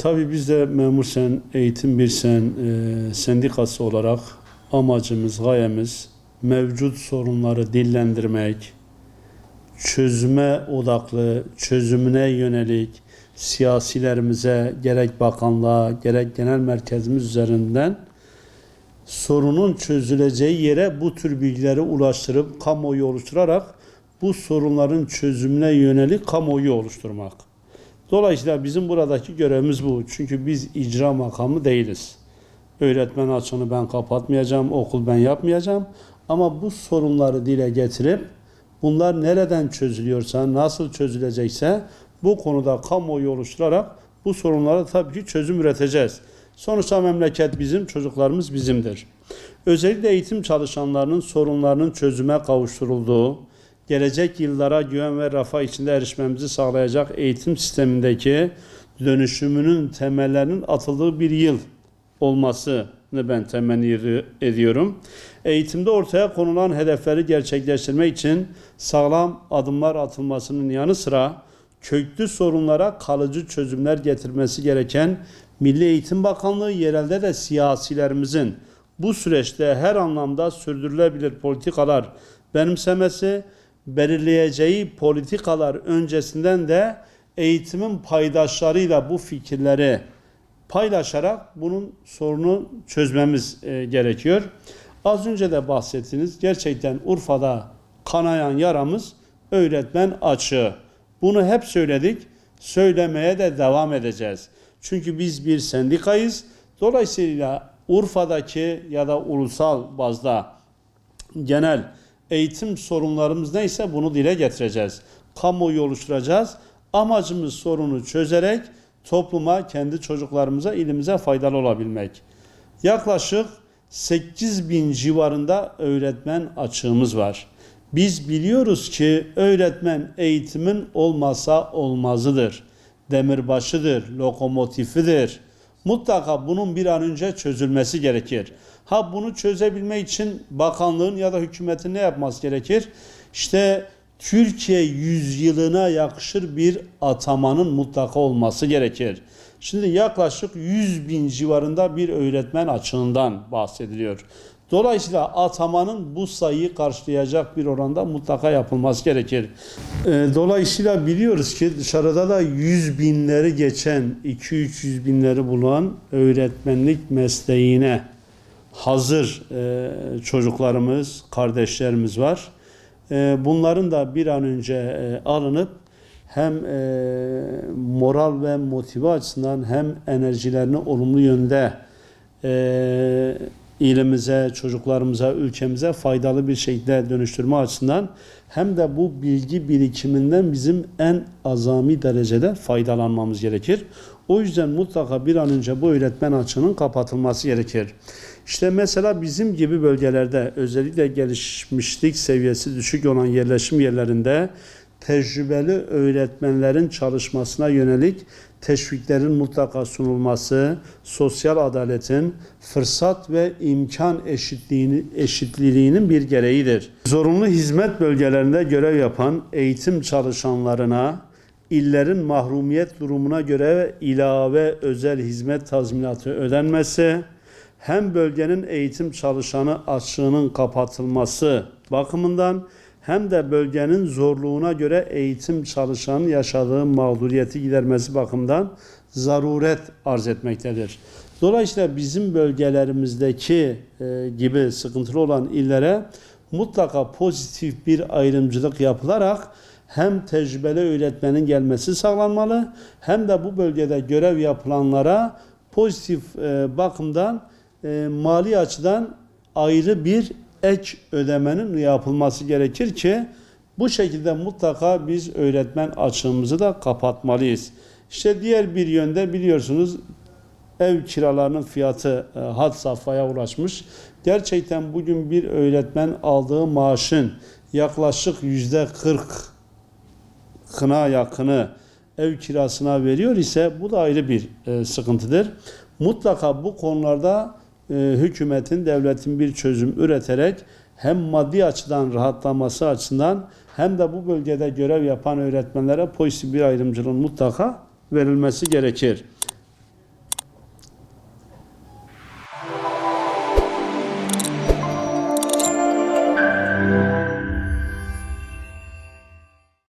tabii biz de Memur Sen, Eğitim Bir Sen e, sendikası olarak amacımız, gayemiz mevcut sorunları dillendirmek, çözüme odaklı, çözümüne yönelik siyasilerimize gerek bakanlığa gerek genel merkezimiz üzerinden sorunun çözüleceği yere bu tür bilgileri ulaştırıp kamuoyu oluşturarak bu sorunların çözümüne yönelik kamuoyu oluşturmak. Dolayısıyla bizim buradaki görevimiz bu. Çünkü biz icra makamı değiliz. Öğretmen açığını ben kapatmayacağım, okul ben yapmayacağım. Ama bu sorunları dile getirip bunlar nereden çözülüyorsa, nasıl çözülecekse bu konuda kamuoyu oluşturarak bu sorunlara tabii ki çözüm üreteceğiz. Sonuçta memleket bizim, çocuklarımız bizimdir. Özellikle eğitim çalışanlarının sorunlarının çözüme kavuşturulduğu, gelecek yıllara güven ve refah içinde erişmemizi sağlayacak eğitim sistemindeki dönüşümünün temellerinin atıldığı bir yıl olmasını ben temenni ediyorum. Eğitimde ortaya konulan hedefleri gerçekleştirmek için sağlam adımlar atılmasının yanı sıra köklü sorunlara kalıcı çözümler getirmesi gereken Milli Eğitim Bakanlığı yerelde de siyasilerimizin bu süreçte her anlamda sürdürülebilir politikalar benimsemesi, belirleyeceği politikalar öncesinden de eğitimin paydaşlarıyla bu fikirleri paylaşarak bunun sorunu çözmemiz e, gerekiyor. Az önce de bahsettiniz. Gerçekten Urfa'da kanayan yaramız öğretmen açığı. Bunu hep söyledik. Söylemeye de devam edeceğiz. Çünkü biz bir sendikayız. Dolayısıyla Urfa'daki ya da ulusal bazda genel eğitim sorunlarımız neyse bunu dile getireceğiz. Kamuoyu oluşturacağız. Amacımız sorunu çözerek topluma, kendi çocuklarımıza, ilimize faydalı olabilmek. Yaklaşık 8 bin civarında öğretmen açığımız var. Biz biliyoruz ki öğretmen eğitimin olmasa olmazıdır. Demirbaşıdır, lokomotifidir. Mutlaka bunun bir an önce çözülmesi gerekir. Ha bunu çözebilmek için bakanlığın ya da hükümetin ne yapması gerekir? İşte Türkiye yüzyılına yakışır bir atamanın mutlaka olması gerekir. Şimdi yaklaşık 100 bin civarında bir öğretmen açığından bahsediliyor. Dolayısıyla atamanın bu sayıyı karşılayacak bir oranda mutlaka yapılması gerekir. Ee, Dolayısıyla biliyoruz ki dışarıda da 100 binleri geçen, 2-300 binleri bulan öğretmenlik mesleğine hazır e, çocuklarımız, kardeşlerimiz var. E, Bunların da bir an önce e, alınıp hem moral ve motive açısından hem enerjilerini olumlu yönde e, ilimize, çocuklarımıza, ülkemize faydalı bir şekilde dönüştürme açısından hem de bu bilgi birikiminden bizim en azami derecede faydalanmamız gerekir. O yüzden mutlaka bir an önce bu öğretmen açığının kapatılması gerekir. İşte mesela bizim gibi bölgelerde özellikle gelişmişlik seviyesi düşük olan yerleşim yerlerinde tecrübeli öğretmenlerin çalışmasına yönelik teşviklerin mutlaka sunulması, sosyal adaletin, fırsat ve imkan eşitliğini, eşitliliğinin bir gereğidir. Zorunlu hizmet bölgelerinde görev yapan eğitim çalışanlarına illerin mahrumiyet durumuna göre ilave özel hizmet tazminatı ödenmesi, hem bölgenin eğitim çalışanı açığının kapatılması bakımından hem de bölgenin zorluğuna göre eğitim çalışanın yaşadığı mağduriyeti gidermesi bakımından zaruret arz etmektedir. Dolayısıyla bizim bölgelerimizdeki e, gibi sıkıntılı olan illere mutlaka pozitif bir ayrımcılık yapılarak hem tecrübeli öğretmenin gelmesi sağlanmalı hem de bu bölgede görev yapılanlara pozitif e, bakımdan e, mali açıdan ayrı bir ek ödemenin yapılması gerekir ki bu şekilde mutlaka biz öğretmen açığımızı da kapatmalıyız. İşte diğer bir yönde biliyorsunuz ev kiralarının fiyatı e, had safhaya ulaşmış. Gerçekten bugün bir öğretmen aldığı maaşın yaklaşık yüzde 40 kına yakını ev kirasına veriyor ise bu da ayrı bir e, sıkıntıdır. Mutlaka bu konularda e, hükümetin, devletin bir çözüm üreterek hem maddi açıdan rahatlaması açısından hem de bu bölgede görev yapan öğretmenlere pozitif bir ayrımcılığın mutlaka verilmesi gerekir.